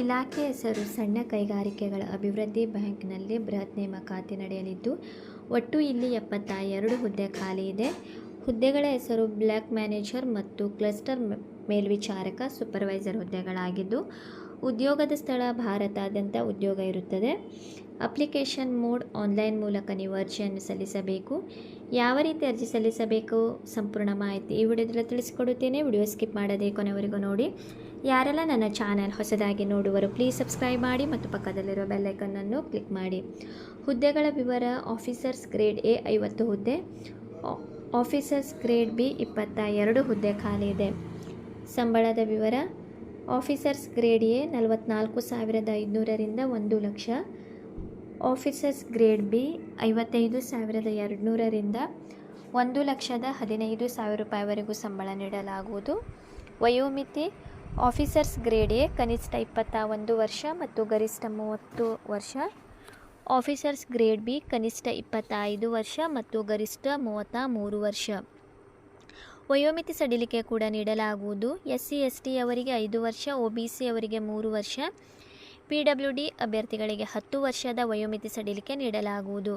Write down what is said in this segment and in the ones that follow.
ಇಲಾಖೆ ಹೆಸರು ಸಣ್ಣ ಕೈಗಾರಿಕೆಗಳ ಅಭಿವೃದ್ಧಿ ಬ್ಯಾಂಕ್ನಲ್ಲಿ ಬೃಹತ್ ನೇಮಕಾತಿ ನಡೆಯಲಿದ್ದು, ಒಟ್ಟು ಇಲ್ಲಿ ಎಪ್ಪತ್ತ ಎರಡು ಹುದ್ದೆ ಖಾಲಿ ಇದೆ. ಹುದ್ದೆಗಳ ಹೆಸರು ಬ್ಲಾಕ್ ಮ್ಯಾನೇಜರ್ ಮತ್ತು ಕ್ಲಸ್ಟರ್ ಮೇಲ್ವಿಚಾರಕ ಸೂಪರ್ವೈಸರ್ ಹುದ್ದೆಗಳಾಗಿದ್ದು ಉದ್ಯೋಗದ ಸ್ಥಳ ಭಾರತಾದ್ಯಂತ ಉದ್ಯೋಗ ಇರುತ್ತದೆ. ಅಪ್ಲಿಕೇಶನ್ ಮೋಡ್ ಆನ್ಲೈನ್ ಮೂಲಕ ನೀವು ಅರ್ಜಿಯನ್ನು ಸಲ್ಲಿಸಬೇಕು. ಯಾವ ರೀತಿ ಅರ್ಜಿ ಸಲ್ಲಿಸಬೇಕು? ಸಂಪೂರ್ಣ ಮಾಹಿತಿ ಈ ವಿಡಿಯೋದಲ್ಲಿ ತಿಳಿಸಿಕೊಡುತ್ತೇನೆ. ವಿಡಿಯೋ ಸ್ಕಿಪ್ ಮಾಡದೆ ಕೊನೆವರೆಗೂ ನೋಡಿ. ಯಾರೆಲ್ಲ ನನ್ನ ಚಾನಲ್ ಹೊಸದಾಗಿ ನೋಡುವರು ಪ್ಲೀಸ್ ಸಬ್ಸ್ಕ್ರೈಬ್ ಮಾಡಿ ಮತ್ತು ಪಕ್ಕದಲ್ಲಿರುವ ಬೆಲ್ಲೈಕನ್ನನ್ನು ಕ್ಲಿಕ್ ಮಾಡಿ. ಹುದ್ದೆಗಳ ವಿವರ, ಆಫೀಸರ್ಸ್ ಗ್ರೇಡ್ ಎ ಐವತ್ತು ಹುದ್ದೆ ಆಫೀಸರ್ಸ್ ಗ್ರೇಡ್ ಬಿ ಇಪ್ಪತ್ತ ಎರಡು ಹುದ್ದೆ ಖಾಲಿ ಇದೆ. ಸಂಬಳದ ವಿವರ ಆಫೀಸರ್ಸ್ ಗ್ರೇಡ್ ಎ ನಲವತ್ನಾಲ್ಕು ಸಾವಿರದ ಐದುನೂರರಿಂದ ಒಂದು ಲಕ್ಷ. ಆಫೀಸರ್ಸ್ ಗ್ರೇಡ್ ಬಿ ಐವತ್ತೈದು ಸಾವಿರದ ಎರಡುನೂರರಿಂದ ಒಂದು ಲಕ್ಷದ ಹದಿನೈದು ಸಾವಿರ ರೂಪಾಯಿವರೆಗೂ ಸಂಬಳ ನೀಡಲಾಗುವುದು. ವಯೋಮಿತಿ ಆಫೀಸರ್ಸ್ ಗ್ರೇಡ್ ಎ ಕನಿಷ್ಠ ಇಪ್ಪತ್ತ ಒಂದು ವರ್ಷ ಮತ್ತು ಗರಿಷ್ಠ ಮೂವತ್ತು ವರ್ಷ. ಆಫೀಸರ್ಸ್ ಗ್ರೇಡ್ ಬಿ ಕನಿಷ್ಠ ಇಪ್ಪತ್ತ ಐದು ವರ್ಷ ಮತ್ತು ಗರಿಷ್ಠ ಮೂವತ್ತ ಮೂರು ವರ್ಷ. ವಯೋಮಿತಿ ಸಡಿಲಿಕೆ ಕೂಡ ನೀಡಲಾಗುವುದು. ಎಸ್ ಸಿ ಎಸ್ ಟಿ ಅವರಿಗೆ ಐದು ವರ್ಷ ಒ ಬಿ ಸಿ ಅವರಿಗೆ ಮೂರು ವರ್ಷ. ಪಿ ಡಬ್ಲ್ಯೂ ಡಿ ಅಭ್ಯರ್ಥಿಗಳಿಗೆ ಹತ್ತು ವರ್ಷದ ವಯೋಮಿತಿ ಸಡಿಲಿಕೆ ನೀಡಲಾಗುವುದು.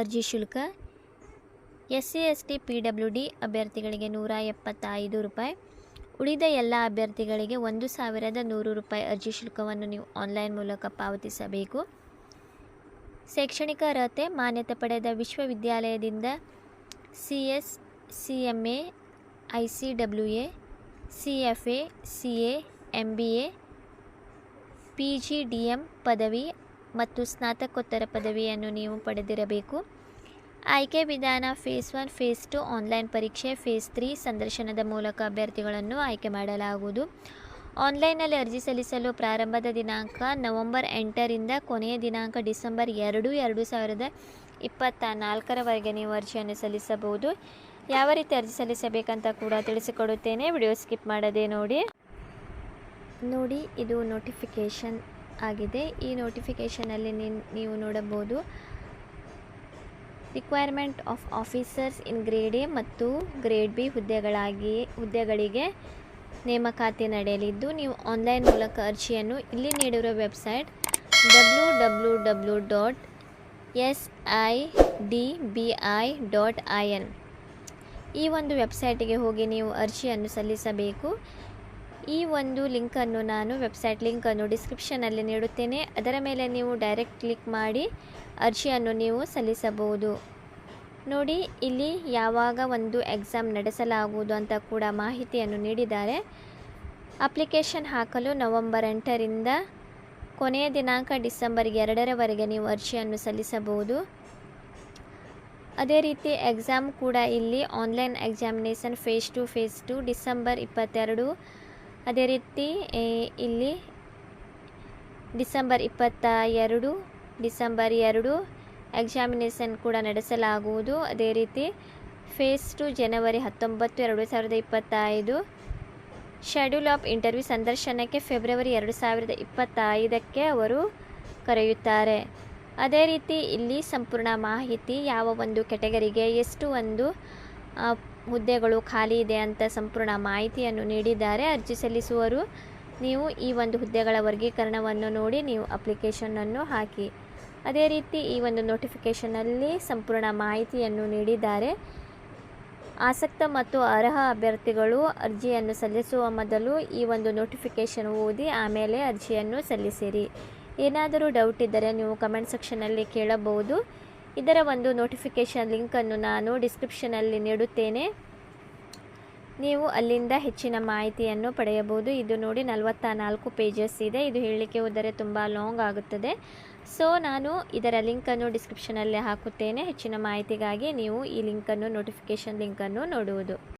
ಅರ್ಜಿ ಶುಲ್ಕ S C S T P W D ಅಭ್ಯರ್ಥಿಗಳಿಗೆ ನೂರ ಎಪ್ಪತ್ತೈದು ರೂಪಾಯಿ. ಉಳಿದ ಎಲ್ಲ ಅಭ್ಯರ್ಥಿಗಳಿಗೆ ಒಂದು ಸಾವಿರದ ನೂರು ರೂಪಾಯಿ ಅರ್ಜಿ ಶುಲ್ಕವನ್ನು ನೀವು ಆನ್ಲೈನ್ ಮೂಲಕ ಪಾವತಿಸಬೇಕು. ಶೈಕ್ಷಣಿಕ ಅರ್ಹತೆ ಮಾನ್ಯತೆ ಪಡೆದ ವಿಶ್ವವಿದ್ಯಾಲಯದಿಂದ C S C M A, I C W A, C F A, C A M B A, P G D M ಪದವಿ ಮತ್ತು ಸ್ನಾತಕೋತ್ತರ ಪದವಿಯನ್ನು ನೀವು ಪಡೆದಿರಬೇಕು. ಆಯ್ಕೆ ವಿಧಾನ phase one, phase two online ಪರೀಕ್ಷೆ ಫೇಸ್ ತ್ರೀ ಸಂದರ್ಶನದ ಮೂಲಕ ಅಭ್ಯರ್ಥಿಗಳನ್ನು ಆಯ್ಕೆ ಮಾಡಲಾಗುವುದು. ಆನ್ಲೈನ್ನಲ್ಲಿ ಅರ್ಜಿ ಸಲ್ಲಿಸಲು ಪ್ರಾರಂಭದ ದಿನಾಂಕ ನವೆಂಬರ್ ಎಂಟರಿಂದ ಕೊನೆಯ ದಿನಾಂಕ ಡಿಸೆಂಬರ್ ಎರಡು ಎರಡು ಸಾವಿರದ ಇಪ್ಪತ್ತ ನಾಲ್ಕರವರೆಗೆ ನೀವು ಅರ್ಜಿಯನ್ನು ಸಲ್ಲಿಸಬಹುದು. ಯಾವ ರೀತಿ ಅರ್ಜಿ ಸಲ್ಲಿಸಬೇಕಂತ ಕೂಡ ತಿಳಿಸಿಕೊಡುತ್ತೇನೆ. ವಿಡಿಯೋ ಸ್ಕಿಪ್ ಮಾಡದೆ ನೋಡಿ. ನೋಡಿ, ಇದು ನೋಟಿಫಿಕೇಷನ್ ಆಗಿದೆ. ಈ ನೋಟಿಫಿಕೇಷನಲ್ಲಿ ನೀವು ನೋಡಬಹುದು requirement of officers in grade A ಮತ್ತು ಗ್ರೇಡ್ ಬಿ ಹುದ್ದೆಗಳಾಗಿ, ಹುದ್ದೆಗಳಿಗೆ ನೇಮಕಾತಿ ನಡೆಯಲಿದ್ದು, ನೀವು ಆನ್ಲೈನ್ ಮೂಲಕ ಅರ್ಜಿಯನ್ನು ಇಲ್ಲಿ ನೀಡಿರುವ website W W W dot S I D B I dot I N ಈ ಒಂದು ವೆಬ್ಸೈಟಿಗೆ ಹೋಗಿ ನೀವು ಅರ್ಜಿಯನ್ನು ಸಲ್ಲಿಸಬೇಕು. ಈ ಒಂದು ಲಿಂಕನ್ನು ನಾನು ವೆಬ್ಸೈಟ್ ಲಿಂಕನ್ನು ಡಿಸ್ಕ್ರಿಪ್ಷನಲ್ಲಿ ನೀಡುತ್ತೇನೆ. ಅದರ ಮೇಲೆ ನೀವು ಡೈರೆಕ್ಟ್ ಕ್ಲಿಕ್ ಮಾಡಿ ಅರ್ಜಿಯನ್ನು ನೀವು ಸಲ್ಲಿಸಬಹುದು. ನೋಡಿ, ಇಲ್ಲಿ ಯಾವಾಗ ಒಂದು ಎಕ್ಸಾಮ್ ನಡೆಸಲಾಗುವುದು ಅಂತ ಕೂಡ ಮಾಹಿತಿಯನ್ನು ನೀಡಿದ್ದಾರೆ. ಅಪ್ಲಿಕೇಶನ್ ಹಾಕಲು ನವೆಂಬರ್ ಎಂಟರಿಂದ ಕೊನೆಯ ದಿನಾಂಕ ಡಿಸೆಂಬರ್ಗೆ ಎರಡರವರೆಗೆ ನೀವು ಅರ್ಜಿಯನ್ನು ಸಲ್ಲಿಸಬಹುದು. ಅದೇ ರೀತಿ ಎಕ್ಸಾಮ್ ಕೂಡ ಇಲ್ಲಿ online examination phase two phase two December ಇಪ್ಪತ್ತೆರಡು. ಅದೇ ರೀತಿ ಇಲ್ಲಿ ಡಿಸೆಂಬರ್ ಇಪ್ಪತ್ತ ಎರಡು ಡಿಸೆಂಬರ್ ಎರಡು ಎಕ್ಸಾಮಿನೇಷನ್ ಕೂಡ ನಡೆಸಲಾಗುವುದು. ಅದೇ ರೀತಿ ಫೇಸ್ ಟು ಜನವರಿ ಹತ್ತೊಂಬತ್ತು, ಎರಡು ಸಾವಿರದ ಇಪ್ಪತ್ತೈದು. ಶೆಡ್ಯೂಲ್ ಆಫ್ ಇಂಟರ್ವ್ಯೂ ಸಂದರ್ಶನಕ್ಕೆ ಫೆಬ್ರವರಿ ಎರಡು ಸಾವಿರದ ಇಪ್ಪತ್ತೈದಕ್ಕೆ ಅವರು ಕರೆಯುತ್ತಾರೆ. ಅದೇ ರೀತಿ ಇಲ್ಲಿ ಸಂಪೂರ್ಣ ಮಾಹಿತಿ ಯಾವ ಒಂದು ಕೆಟಗರಿಗೆ ಎಷ್ಟು ಒಂದು ಹುದ್ದೆಗಳು ಖಾಲಿ ಇದೆ ಅಂತ ಸಂಪೂರ್ಣ ಮಾಹಿತಿಯನ್ನು ನೀಡಿದ್ದಾರೆ. ಅರ್ಜಿ ಸಲ್ಲಿಸುವರು ನೀವು ಈ ಒಂದು ಹುದ್ದೆಗಳ ವರ್ಗೀಕರಣವನ್ನು ನೋಡಿ ನೀವು ಅಪ್ಲಿಕೇಶನನ್ನು ಹಾಕಿ. ಅದೇ ರೀತಿ ಈ ಒಂದು ನೋಟಿಫಿಕೇಷನಲ್ಲಿ ಸಂಪೂರ್ಣ ಮಾಹಿತಿಯನ್ನು ನೀಡಿದ್ದಾರೆ. ಆಸಕ್ತ ಮತ್ತು ಅರ್ಹ ಅಭ್ಯರ್ಥಿಗಳು ಅರ್ಜಿಯನ್ನು ಸಲ್ಲಿಸುವ ಮೊದಲು ಈ ಒಂದು ನೋಟಿಫಿಕೇಷನ್ ಓದಿ ಆಮೇಲೆ ಅರ್ಜಿಯನ್ನು ಸಲ್ಲಿಸಿರಿ. ಏನಾದರೂ ಡೌಟ್ ಇದ್ದರೆ ನೀವು ಕಮೆಂಟ್ ಸೆಕ್ಷನಲ್ಲಿ ಕೇಳಬಹುದು. ಇದರ ಒಂದು ನೋಟಿಫಿಕೇಷನ್ ಲಿಂಕನ್ನು ನಾನು ಡಿಸ್ಕ್ರಿಪ್ಷನಲ್ಲಿ ನೀಡುತ್ತೇನೆ. ನೀವು ಅಲ್ಲಿಂದ ಹೆಚ್ಚಿನ ಮಾಹಿತಿಯನ್ನು ಪಡೆಯಬಹುದು. ಇದು ನೋಡಿ ನಲವತ್ತ ನಾಲ್ಕು ಪೇಜಸ್ ಇದೆ. ಇದು ಹೇಳಲಿಕ್ಕೆ ಹೋದರೆ ತುಂಬ ಲಾಂಗ್ ಆಗುತ್ತದೆ. ಸೊ ನಾನು ಇದರ ಲಿಂಕನ್ನು ಡಿಸ್ಕ್ರಿಪ್ಷನಲ್ಲಿ ಹಾಕುತ್ತೇನೆ. ಹೆಚ್ಚಿನ ಮಾಹಿತಿಗಾಗಿ ನೀವು ಈ ಲಿಂಕನ್ನು ನೋಟಿಫಿಕೇಷನ್ ಲಿಂಕನ್ನು ನೋಡುವುದು.